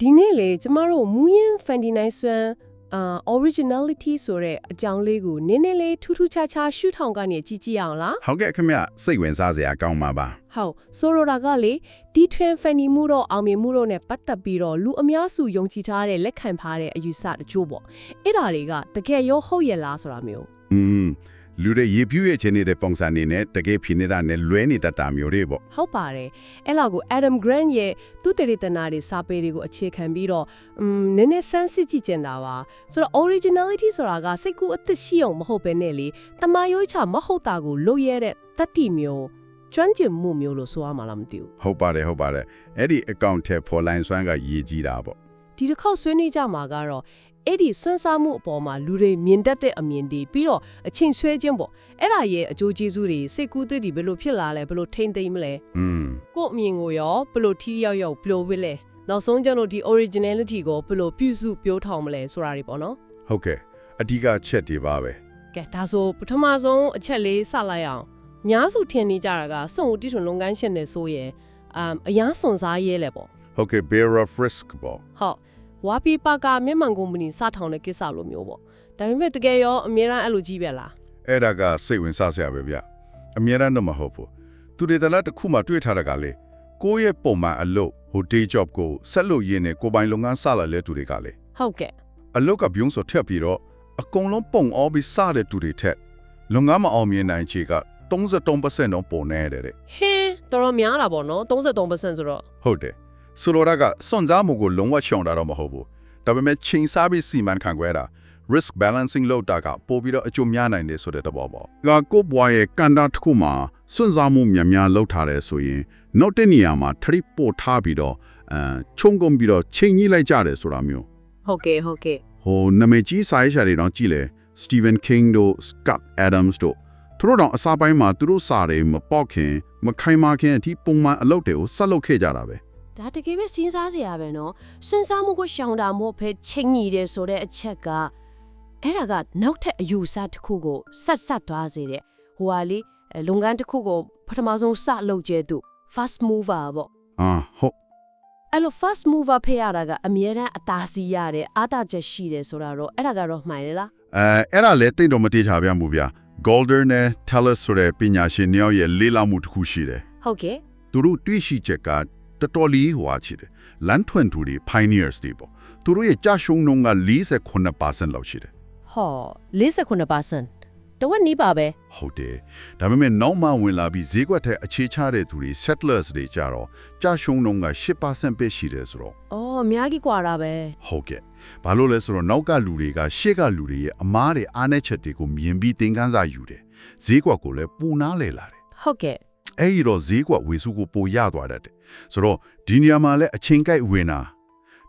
ဒီနေ့လေကျမတို့မူယင်59ဆွမ်းအာ originality ဆိုတဲ့အကြောင်းလေးကိုနည်းနည်းလေးထူးထူးခြားခြားရှုထောင်ကနေကြည့်ကြည့်အောင်လား ဟုတ်ကဲ့ခင်ဗျစိတ်ဝင်စားစရာကောင်းပါပါ ဟုတ်ဆိုလိုတာကလေဒီထွင်ဖန်နီမှုတော့အောင်မြင်မှုတော့ ਨੇ ပတ်သက်ပြီးတော့လူအများစုယုံကြည်ထားတဲ့လက်ခံထားတဲ့အယူဆတချို့ပေါ့အဲ့ဒါတွေကတကယ်ရောဟုတ်ရဲ့လားဆိုတာမျိုး อืม လူတွေရေပြည့်ရဲ့ခြင်းနေတဲ့ပုံစံနေနဲ့တကယ်ဖြစ်နေတာနဲ့လွဲနေတတ်တာမျိုးတွေပေါ့ဟုတ်ပါတယ်အဲ့လောက်ကို Adam Grant ရဲ့သူတရေတနာတွေစာပေတွေကိုအခြေခံပြီးတော့อืมနည်းနည်းစမ်းစစ်ကြည့်ကျင်တာပါဆိုတော့ originality ဆိုတာကစိတ်ကူးအသက်ရှိအောင်မဟုတ်ပဲနဲ့လေတမာရိုးချမဟုတ်တာကိုလုပ်ရတဲ့တတ္တိမျိုးကျွမ်းကျင်မှုမျိုးလို့ဆိုရမှာလားမသိဘူးဟုတ်ပါတယ်ဟုတ်ပါတယ်အဲ့ဒီ account ထဲပေါ်လိုင်းစွမ်းကရေးကြည့်တာပေါ့ဒီတစ်ခေါက်ဆွေးနွေးကြမှာကတော့ အဲ့ဒီစွန့်စားမှုအပေါ်မှာလူတွေမြင်တတ်တဲ့အမြင်တွေပြီးတော့အချိန်ဆွဲခြင်းပေါ့အဲ့ဒါရဲ့အကျိုးကျေးဇူးတွေစိတ်ကူးသစ်တွေဘယ်လိုဖြစ်လာလဲဘယ်လိုထိမ့်သိမ့်မလဲอืมကို့အမြင်ကိုရောဘယ်လိုထိထိရောက်ရောက်ဘယ်လိုဝစ်လဲနောက်ဆုံးကျတော့ဒီ originality ကိုဘယ်လိုပြုစုပြောထောင်မလဲဆိုတာတွေပေါ့နော်ဟုတ်ကဲ့အဓိကချက်တွေပါပဲကဲဒါဆိုပထမဆုံးအချက်လေးစလိုက်အောင်များစုထင်နေကြတာကစွန့်ဦးတိထွန်လုံကန်းရှင်နေဆိုရင်အမ်အရာစွန်စားရဲလဲပေါ့ဟုတ်ကဲ့ bear of risk ပေါ့ဟုတ် ဝါပီပါကမြန်မာကုမ္ပဏီစထောင်တဲ့ကိစ္စလိုမျိုးပေါ့ဒါပေမဲ့တကယ်ရောအများအားအဲ့လိုကြီးပဲလားအဲ့ဒါကစိတ်ဝင်စားစရာပဲဗျအများရန်တော့မဟုတ်ဘူးသူတွေတလားတစ်ခုမှတွေ့ထားတာကလေကိုယ့်ရဲ့ပုံမှန်အလုပ်ဟို day job ကိုဆက်လို့ရင်းနဲ့ကိုယ်ပိုင်လုပ်ငန်းစလာလဲသူတွေကလေဟုတ်ကဲ့အလုတ်ကပြုံးစောထက်ပြီးတော့အကုန်လုံးပုံအောပြီးစတဲ့သူတွေထက်လုပ်ငန်းမအောင်မြင်နိုင်ချေက33%တော့ပုံနေတယ်တဲ့ဟင်းတော်တော်များတာပေါ့နော်33%ဆိုတော့ဟုတ်တယ် ဆိုလိုတာကစွန့်စားမှုကိုလုံးဝရှောင်တာတော့မဟုတ်ဘူးဒါပေမဲ့ချိန်စားပြီးစီမံခန့်ခွဲတာ risk balancing လုပ်တာကပို့ပြီးတော့အကျိုးများနိုင်တယ်ဆိုတဲ့သဘောပေါ့။ကကိုဘွားရဲ့ကန်တာတစ်ခုမှာစွန့်စားမှုများများလုပ်ထားတယ်ဆိုရင်နောက်တဲ့နေရာမှာထရိပို့ထားပြီးတော့အဲခြုံကုန်ပြီးတော့ချိန်ကြီးလိုက်ကြတယ်ဆိုတာမျိုးဟုတ်ကဲ့ဟုတ်ကဲ့ဟိုနာမည်ကြီးစာရေးဆရာတွေတော့ကြည့်လေ Stephen King တို့ Scott Adams တို့သူတို့တော့အစားပိုင်းမှာသူတို့စာတွေမပေါက်ခင်မခိုင်မာခင်အထိပုံမှန်အလုပ်တွေကိုဆက်လုပ်ခဲ့ကြတာပဲ ဒါတကယ်ပဲစဉ်းစားစရာပဲနော်စဉ်းစားမှုကိုရှောင်တာမဟုတ်ဘဲချိန်ညီတယ်ဆိုတဲ့အချက်ကအဲ့ဒါကနောက်ထပ်အယူဆတစ်ခုကိုဆက်ဆက်သွားစေတဲ့ဟိုဟာလေအဲလုပ်ငန်းတစ်ခုကိုပထမဆုံးစလုပ်ကျဲသူ fast mover ပေါ့အာဟုတ်အဲ့လို fast mover ဖေးရတာကအမြဲတမ်းအသာစီရတဲ့အားတာချက်ရှိတယ်ဆိုတာတော့အဲ့ဒါကတော့မှန်လေလားအဲအဲ့ဒါလည်းတိတ်တော့မတိချပြမှုဗျာ Golder နဲ့ Talos ဆိုတဲ့ပညာရှင်နှစ်ယောက်ရဲ့လေးလာမှုတစ်ခုရှိတယ်ဟုတ်ကဲ့သူတို့တွေ့ရှိချက်က တော်တော်လေးဟွာချစ်တယ်လန်ထွန်သူတွေ pioneers တွေပေါ့သူတို့ရဲ့ကြာရှုံးနှုန်းက48%လောက်ရှိတယ် ဟော59%တဝက်နီးပါပဲ ဟုတ်တယ်ဒါပေမဲ့နောက်မှဝင်လာပြီးဈေးကွက်ထဲအခြေချတဲ့သူတွေ settlers တွေကြတော့ကြာရှုံးနှုန်းက8%ပဲရှိတယ်ဆိုတော့ အော်အများကြီးกว่าတာပဲ ဟုတ်ကဲ့ဘာလို့လဲဆိုတော့နောက်ကလူတွေကရှေ့ကလူတွေရဲ့အမားတွေအားနည်းချက်တွေကိုမြင်ပြီးသင်ခန်းစာယူတယ်ဈေးကွက်ကိုလည်းပူနားလေလာတယ် ဟုတ်ကဲ့ အဲ့ဒီတော့ဈေးကွက်ဝေစုကိုပိုရသွားတတ်တယ်ဆိုတော့ဒီနေရာမှာလည်းအချိန်ကိုက်ဝင်တာ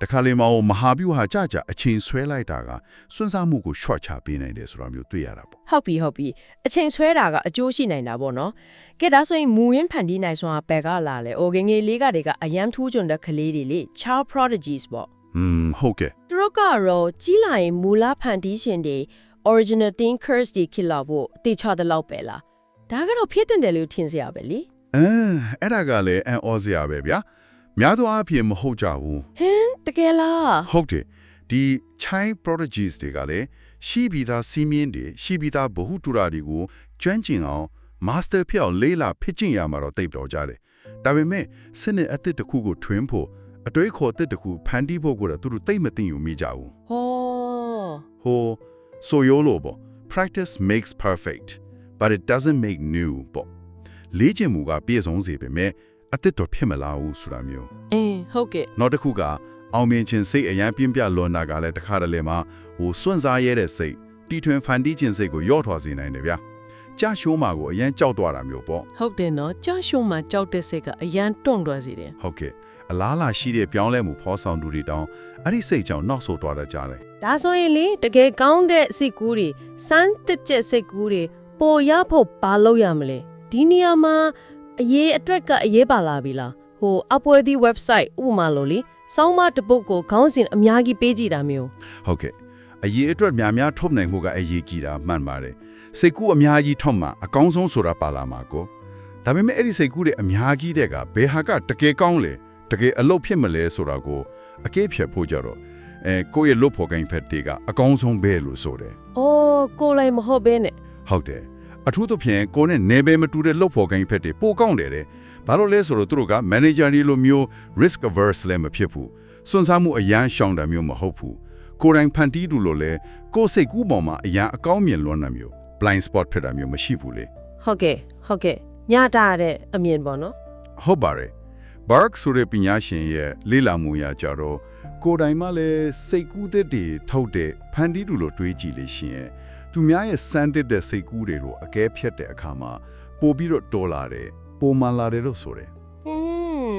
တခါလေမအောင်မဟာဗျူဟာကြကြအချိန်ဆွဲလိုက်တာကစွန့်စားမှုကို short ချပေးနိုင်တယ်ဆိုတာမျိုးတွေ့ရတာပေါ့ဟုတ်ပြီဟုတ်ပြီအချိန်ဆွဲတာကအကျိုးရှိနိုင်တာပေါ့နော်ကဲဒါဆိုရင်မူရင်းဖန်တီးနိုင်စွာဘက်ကလာလဲ organ ငယ်လေးကတည်းကအယမ်းထူးချွန်တဲ့ကလေးတွေလေ child prodigies ပေါ့อืมဟုတ်ကဲ့သူတို့ကတော့ကြီးလာရင်မူလဖန်တီးရှင်တွေ original thinkers တွေဖြစ်လာဖို့တေချတဲ့လောက်ပဲလား ဒါကတော့ဖြစ်တဲ့တယ်လို့ထင်စရာပဲလေအဲအဲ့ဒါကလည်းအန်အောစရာပဲဗျာများသောအားဖြင့်မဟုတ်ကြဘူးဟင်တကယ်လားဟုတ်တယ်ဒီ child prodigies တွေကလည်းရှိပြီးသားစီးမြင်တွေရှိပြီးသားဘ ഹു တူရာတွေကိုကျွမ်းကျင်အောင် master ဖြစ်အောင်လေးလာဖြစ်ကျင့်ရမှာတော့တိတ်တော်ကြတယ်ဒါပေမဲ့စနစ်အသစ်တစ်ခုကိုထွင်းဖို့အတွေးခေါ်အသစ်တစ်ခုဖန်တီးဖို့ကိုတော့သူတို့တိတ်မသိယူမိကြဘူးဟောဟိုဆိုရိုးလို့ပေါ့ practice makes perfect but it doesn't make new ပေါ့လေ့ကျင့်မှုကပြည့်စုံစေပေမဲ့အသစ်တော့ဖြစ်မလာဘူးဆိုတာမျိုးအင်းဟုတ်ကဲ့နောက်တစ်ခုကအောင်မြင်ခြင်းစိတ်အရန်ပြင်းပြလွန်တာကလည်းတစ်ခါတလေမှာဟိုစွန့်စားရဲတဲ့စိတ်တီထွင်ဖန်တီးခြင်းစိတ်ကိုရော့ထွာစေနိုင်တယ်ဗျာကြာရှိုးမှာကိုအရန်ကြောက်သွားတာမျိုးပေါ့ဟုတ်တယ်နော်ကြာရှုံးမှကြောက်တဲ့စိတ်ကအရန်တွန့်သွားစေတယ်ဟုတ်ကဲ့အလားလာရှိတဲ့ပြောင်းလဲမှုဖော်ဆောင်သူတွေတောင်းအဲ့ဒီစိတ်ကြောင့်နောက်ဆိုသွားတတ်ကြတယ်ဒါဆိုရင်လေတကယ်ကောင်းတဲ့စိတ်ကူးတွေစမ်းတစ်ကျက်စိတ်ကူးတွေ ပေါ်ရဖို့ဘာလုပ်ရမလဲဒီနေရာမှာအရေးအတွက်ကအရေးပါလာပြီလားဟိုအပွဲဒီ website ဥပမာလို့လေစောင်းမတစ်ပုတ်ကိုခေါင်းစဉ်အများကြီးပေးကြည့်တာမျိုးဟုတ်ကဲ့အရေးအတွက်များများထုတ်နိုင်မှုကအရေးကြီးတာမှန်ပါတယ်စိတ်ကူးအများကြီးထုတ်မှအကောင်းဆုံးဆိုတာပါလာမှာကိုဒါပေမဲ့အဲ့ဒီစိတ်ကူးတွေအများကြီးတဲ့ကဘယ်ဟာကတကယ်ကောင်းလဲတကယ်အလုပ်ဖြစ်မလဲဆိုတာကိုအကဲဖြတ်ဖို့ကြတော့အဲကိုယ့်ရဲ့လုပ်ဖို့ကိန်းဖက်တွေကအကောင်းဆုံးပဲလို့ဆိုတယ်။အော်ကိုယ်လိုက်မဟုတ်ဘဲနဲ့ ဟုတ်တယ်အထူးသဖြင့်ကိုယ်နဲ့နေပဲမတူတဲ့လုပ်ဖို့ကိန်းဖက်တွေပိုကောင်းတယ်တဲ့ဘာလို့လဲဆိုတော့သူတို့က manager တွေလိုမျိုး risk averse လည်းမဖြစ်ဘူးစွန့်စားမှုအရန်ရှောင်တာမျိုးမဟုတ်ဘူးကိုယ်တိုင်ဖန်တီးတူလို့လဲကိုယ်စိတ်ကူးပေါ်မှာအရန်အကောင်းမြင်လွန်းတာမျိုး blind spot ဖြစ်တာမျိုးမရှိဘူးလေ။ဟုတ်ကဲ့ဟုတ်ကဲ့ညတာတဲ့အမြင်ပေါ့နော်ဟုတ်ပါတယ် Bark ဆိုတဲ့ပညာရှင်ရဲ့လေ့လာမှုရကြတော့ကိုယ်တိုင်မှလည်းစိတ်ကူးတဲ့တွေထုတ်တဲ့ဖန်တီးတူလို့တွေးကြည့်လို့ရှိရင် သူများရဲ့စမ်းတစ်တဲ့စိတ်ကူးတွေကိုအကဲဖြတ်တဲ့အခါမှာပို့ပြီးတော့တော်လာတယ်ပုံမှန်လာတယ်လို့ဆိုတယ်။อืม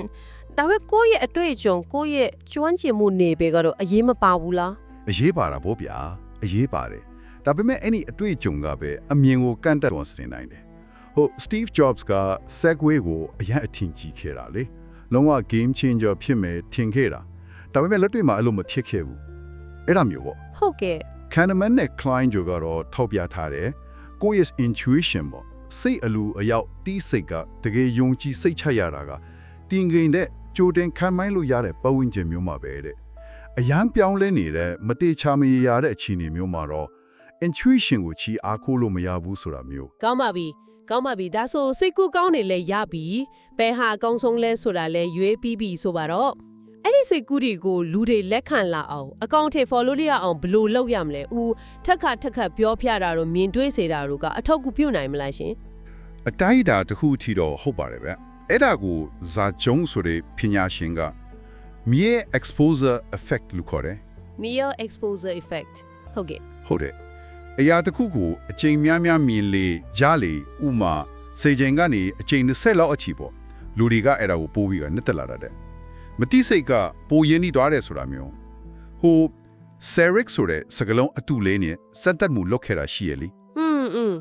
ဒါပေမဲ့ကိုယ့်ရဲ့အတွေ့အကြုံကိုယ့်ရဲ့ကျွမ်းကျင်မှုနေပေကတော့အရေးမပါဘူးလားအရေးပါတာဗောဗျာအရေးပါတယ်ဒါပေမဲ့အဲ့ဒီအတွေ့အကြုံကပဲအမြင်ကိုကန့်တက်သွားစေနိုင်တယ်ဟို Steve Jobs က Segway ကိုအရင်အထင်ကြီးခဲ့တာလေလုံးဝ game changer ဖြစ်မယ်ထင်ခဲ့တာဒါပေမဲ့လက်တွေ့မှာအဲ့လိုမဖြစ်ခဲ့ဘူးအဲ့ဒါမျိုးပေါ့။ဟုတ်ကဲ့ Kahneman နဲ့ Klein တို့ကတော့ထောက်ပြထားတယ်ကိုယ့်ရဲ့ intuition ပေါ့စိတ်အလူအယောက်တီးစိတ်ကတကယ်ယုံကြည်စိတ်ချရတာကတင်ငိန်တဲ့ကြိုတင်ခံမိုင်းလို့ရတဲ့ပတ်ဝန်းကျင်မျိုးမှာပဲတဲ့အရန်ပြောင်းလဲနေတဲ့မတေချာမရရတဲ့အခြေအနေမျိုးမှာတော့ intuition ကိုချီအားကိုးလို့မရဘူးဆိုတာမျိုးကောင်းပါပြီကောင်းပါပြီဒါဆိုစိတ်ကူးကောင်းနေလဲရပြီဘယ်ဟာအကောင်းဆုံးလဲဆိုတာလဲရွေးပြီးပြီဆိုပါတော့ အဲ့ဒီစိတ်ကူးတွေကိုလူတွေလက်ခံလာအောင်အကောင့်ထဲ follow လို့ရအောင်ဘယ်လိုလုပ်ရမလဲဦးထက်ခါထက်ခါပြောပြတာတော့မြင်တွေ့စေတာတို့ကအထောက်အကူပြုနိုင်မလားရှင်အတိုင်းအတာတစ်ခုထီတော့ဟုတ်ပါတယ်ဗျအဲ့ဒါကိုဇာဂျုံဆိုတဲ့ပညာရှင်ကမြေ exposure effect လို့ခေါ်တယ် Mere exposure effect ဟုတ်ကဲ့ဟုတ်တယ်အရာတစ်ခုကိုအချိန်များများမြင်လေကြားလေဥမာစေချိန်ကနေအချိန်20လောက်အချီပေါ့လူတွေကအဲ့ဒါကိုပိုးပြီးကနှစ်သက်လာတတ်တယ် မတိစိတ်ကပိုရင်းနှီးသွားတယ်ဆိုတာမျိုးဟို Seric ဆိုတဲ့စကလုံးအတူလေးနဲ့စက်သက်မှုလုပ်ခဲ့တာရှိရလေ อืมอืม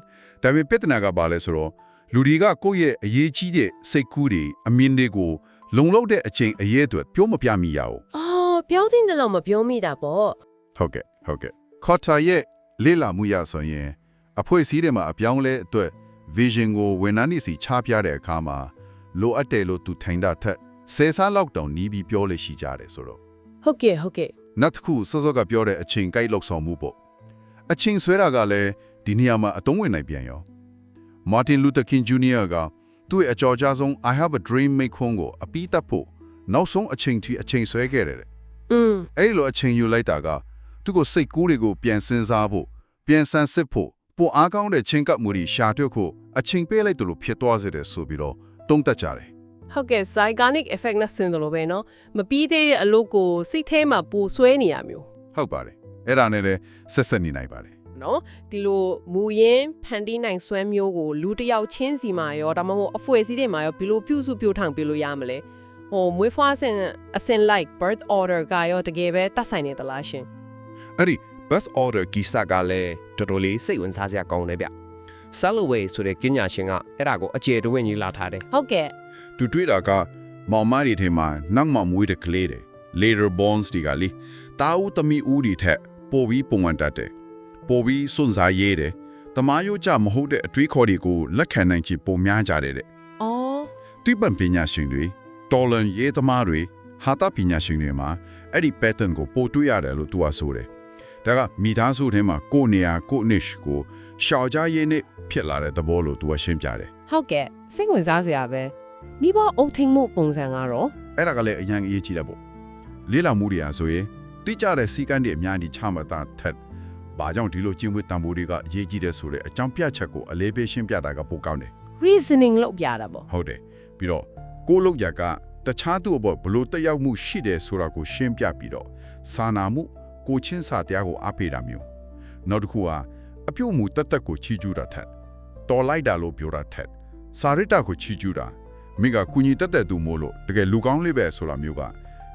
ဒါပေမဲ့ပြဿနာကဘာလဲဆိုတော့လူတွေကကိုယ့်ရဲ့အရေးကြီးတဲ့စိတ်ကူးတွေအမြင်တွေကိုလုံလောက်တဲ့အချိန်အရေးအတွက်ပြောမပြမိရအောင် အော်ပြောတဲ့တယ်လို့မပြောမိတာပေါ့ ဟုတ်ကဲ့ဟုတ်ကဲ့ခေါ်တာရဲ့လေ့လာမှုရဆိုရင်အဖွဲ့အစည်းတွေမှာအပြောင်းလဲအတွက် vision ကိုဝန်ထမ်းတွေစီချပြတဲ့အခါမှာလိုအပ်တယ်လို့သူထင်တာထက် ဆယ်စားလောက်တောင်နီးပြီးပြောလို့ရှိကြတယ်ဆိုတော့ဟုတ်ကဲ့ဟုတ်ကဲ့နောက်တစ်ခုစောစောကပြောတဲ့အချိန်ကိုက်လောက်ဆောင်မှုပေါ့အချိန်ဆွဲတာကလည်းဒီနေရာမှာအသုံးဝင်နိုင်ပြန်ရော Martin Luther King Jr. ကသူ့ရဲ့အကြော်ကြားဆုံး I have a dream မိခွန်းကိုအပြီးတတ်ဖို့နောက်ဆုံးအချိန်ထိအချိန်ဆွဲခဲ့တယ်တဲ့อืมအဲ့ဒီလိုအချိန်ယူလိုက်တာကသူ့ကိုစိတ်ကူးတွေကိုပြန်စဉ်းစားဖို့ပြန်ဆန်းစစ်ဖို့ပိုအားကောင်းတဲ့ချင်းကပ်မှုတွေရှာတွေ့ဖို့အချိန်ပေးလိုက်တယ်လို့ဖြစ်သွားစေတယ်ဆိုပြီးတော့တုံးတက်ကြတယ် ဟုတ်ကဲ့ psychonic effect နဲ့ဆင်တယ်လို့ပဲเนาะမပြီးသေးတဲ့အလုပ်ကိုစိတ်ထဲမှာပိုဆွဲနေရမျိုး ဟုတ်ပါတယ်အဲ့ဒါနဲ့လည်းဆက်ဆက်နေနိုင်ပါတယ် နော်ဒီလိုမူရင်းဖန်တီးနိုင်ဆွဲမျိုးကိုလူတစ်ယောက်ချင်းစီမှာရောဒါမှမဟုတ်အဖွဲ့အစည်းတွေမှာရောဘယ်လိုပြုစုပြုထောင်ပြလို့ရမလဲဟိုမွေးဖွားစဉ်အစင် like birth order ကရောတကယ်ပဲတတ်ဆိုင်နေသလားရှင် အဲ့ဒီ bus order ကိစ္စကလည်းတော်တော်လေးစိတ်ဝင်စားစရာကောင်းတယ်ဗျ Salloway ဆိုတဲ့ပညာရှင်ကအဲ့ဒါကိုအကျေတဝင့်ကြီးလာထားတယ် ဟုတ်ကဲ့ သူတွေ့တာကမောင်မတွေထဲမှာနောက်မှမွေးတဲ့ကလေးတွေ later bonds တွေကလေတာဦးသမီးဦးတွေထက်ပိုပြီးပုံမှန်တတ်တယ်ပိုပြီးစွန့်စားရေးတယ်တမားရိုးကြမဟုတ်တဲ့အတွေးခေါ်တွေကိုလက်ခံနိုင်ချေပုံများကြတယ်တဲ့အော်တိပံပညာရှင်တွေတော်လန်ရေးသမားတွေဟာတာပညာရှင်တွေမှာအဲ့ဒီ pattern ကိုပို့တွေ့ရတယ်လို့သူကဆိုတယ်ဒါကမိသားစုထဲမှာကိုယ့်နေရာကိုယ့် niche ကိုရှောင်ကြရေးနဲ့ဖြစ်လာတဲ့သဘောလို့သူကရှင်းပြတယ်ဟုတ်ကဲ့စိတ်ဝင်စားစရာပဲ မိဘအုပ်ထိန်မှုပုံစံကတော့အဲ့ဒါကလည်းအရင်အရေးကြီးတယ်ပေါ့လေးလာမှုတွေအားဆိုရင်တိကျတဲ့စီကံတွေအများကြီးချမှတ်တာထက်ဘာကြောင့်ဒီလိုကျင့်ဝတ်တံပိုးတွေကအရေးကြီးတယ်ဆိုတဲ့အကြောင်းပြချက်ကိုအလေးပေးရှင်းပြတာကပိုကောင်းတယ် reasoning လုပ်ပြတာပေါ့ဟုတ်တယ်ပြီးတော့ကိုယ့်လောက်ရကတခြားသူ့အပေါ်ဘလို့တက်ရောက်မှုရှိတယ်ဆိုတာကိုရှင်းပြပြီးတော့စာနာမှုကိုချင်းစာတရားကိုအားပေးတာမျိုးနောက်တစ်ခုကအပြုတ်မှုတက်တက်ကိုချီးကျူးတာထက်တော်လိုက်တာလို့ပြောတာထက်စာရစ်တာကိုချီးကျူးတာ မိကကုညီတက်တက်သူမို့လို့တကယ်လူကောင်းလေးပဲဆိုတာမျိုးက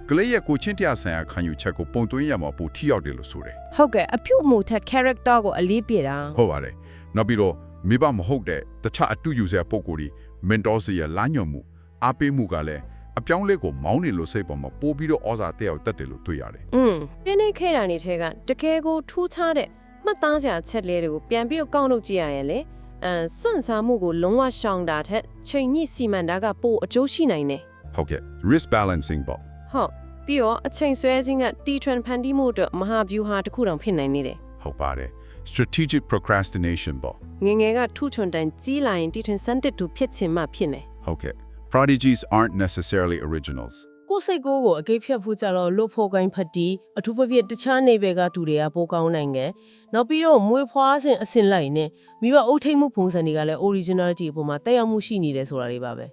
ကလေးရဲ့ကိုချင်းတရားဆိုင်ရာခံယူချက်ကိုပုံသွင်းရမှာပိုထိရောက်တယ်လို့ဆိုတယ်ဟုတ်ကဲ့အပြုတ်မှုထက် character ကိုအလေးပြတာဟုတ်ပါတယ်နောက်ပြီးတော့မိဘမဟုတ်တဲ့တခြားအတူယူစရာပုံကိုယ်ဒီ mentor စီရဲ့လမ်းညွှန်မှုအားပေးမှုကလည်းအပြောင်းလဲကိုမောင်းနေလို့စိတ်ပေါ်မှာပို့ပြီးတော့ဩဇာတက်ရောက်တက်တယ်လို့တွေ့ရတယ်อืมပြင်းနေခဲ့တာနေထဲကတကယ်ကိုထူးခြားတဲ့မှတ်သားစရာချက်လေးတွေကိုပြန်ပြီးတော့ကောက်လုပ်ကြည့်ရရင်လေ အဲစွန့်စားမှုကိုလုံးဝရှောင်တာထက်ချိန်ညှိစီမံတာကပိုအကျိုးရှိနိုင်တယ်ဟုတ်ကဲ့ risk balancing ပေါ့ဟုတ်ပပြီးတော့အချိန်ဆွဲခြင်းကတီထွန်ဖန်တီးမှုအတွက်မဟာဗျူဟာတစ်ခုတောင်ဖြစ်နိုင်နေတယ်ဟုတ်ပါတယ် strategic procrastination ပေါ့ငယ်ငယ်ကထုချွန်တန်ကြီးလာရင်တီထွန်စန်တစ်တူဖြစ်ချင်မှဖြစ်နေဟုတ်ကဲ့ prodigies aren't necessarily originals ကိုယ်စိတ်ကိုယ်ကိုအကိတ်ဖြတ်ဖို့ကြတော့လွတ်ဖို့ကိုင်းဖတ်တီအထူးသဖြင့်တခြားနေဘက်ကတူတွေကပိုကောင်းနိုင်ငယ်နောက်ပြီးတော့မွေးဖွားစဉ်အစင်လိုက်နဲ့မိဘအုပ်ထိပ်မှုပုံစံတွေကလည်း originality အပေါ်မှာတက်ရောက်မှုရှိနေတယ်ဆိုတာတွေပါပဲ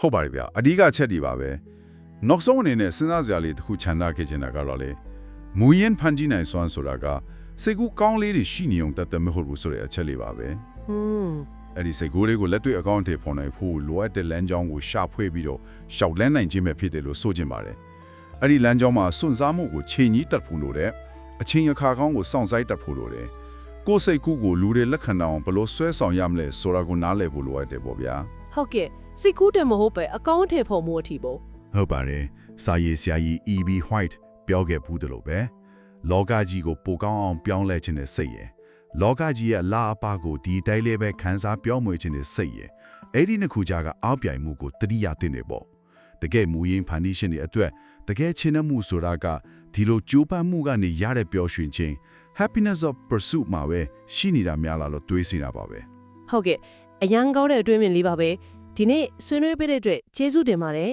ဟုတ်ပါတယ်ဗျအဓိကချက်တွေပါပဲနောက်ဆုံးအနေနဲ့စဉ်းစားစရာလေးတစ်ခုခြံထားခဲ့ချင်တာကတော့လေမူရင်ဖန်တီးနိုင်စွမ်းဆိုတာကစိတ်ကူးကောင်းလေးတွေရှိနေုံတတ်တယ်မဟုတ်ဘူးဆိုတဲ့အချက်လေးပါပဲဟွန်း အဲ့ဒီစိတ်ကူးလေးကိုလက်တွေ့အကောင့်ထဲဖော်နိုင်ဖို့လိုအပ်တဲ့လမ်းကြောင်းကိုရှာဖွေပြီးတော့ရှောက်လန်းနိုင်ခြင်းပဲဖြစ်တယ်လို့ဆိုချင်ပါတယ်အဲ့ဒီလမ်းကြောင်းမှာစွန့်စားမှုကိုချိန်ကြီးတက်ဖို့လိုတဲ့အချင်းအခါကောင်းကိုစောင့်ဆိုင်တက်ဖို့လိုတယ်ကိုယ်စိတ်ကူးကိုလူတွေလက်ခံအောင်ဘယ်လိုဆွဲဆောင်ရမလဲဆိုတာကိုနားလည်ဖို့လိုအပ်တယ်ပေါ့ဗျာဟုတ်ကဲ့စိတ်ကူးတယ်မဟုတ်ပဲအကောင့်ထဲဖို့မှုအထီပေါ့ဟုတ်ပါတယ်စာရေးဆရာကြီး EB White ပြောခဲ့ဘူးတယ်လို့ပဲလောကကြီးကိုပိုကောင်းအောင်ပြောင်းလဲခြင်းနဲ့စိတ်ရယ် လောကကြီးရဲ့အလားအပါကိုဒီတိုင်းလေးပဲခန်းစားပြောင်းမွေခြင်းနဲ့စိတ်ရယ်အဲ့ဒီနှစ်ခုကြားကအောက်ပြိုင်မှုကိုတတိယတင်နေပေါ့တကယ်မူရင်းဖန်တီးရှင်တွေအတွက်တကယ်ချင်းနှမှုဆိုတာကဒီလိုကြိုးပမ်းမှုကနေရတဲ့ပျော်ရွှင်ခြင်း happiness of pursuit မှာပဲရှိနေတာများလားလို့တွေးစီတာပါပဲဟုတ်ကဲ့အရန်ကောင်းတဲ့အတွင်းမြင်လေးပါပဲဒီနေ့ဆွေးနွေးပေးတဲ့အတွက်ကျေးဇူးတင်ပါတယ်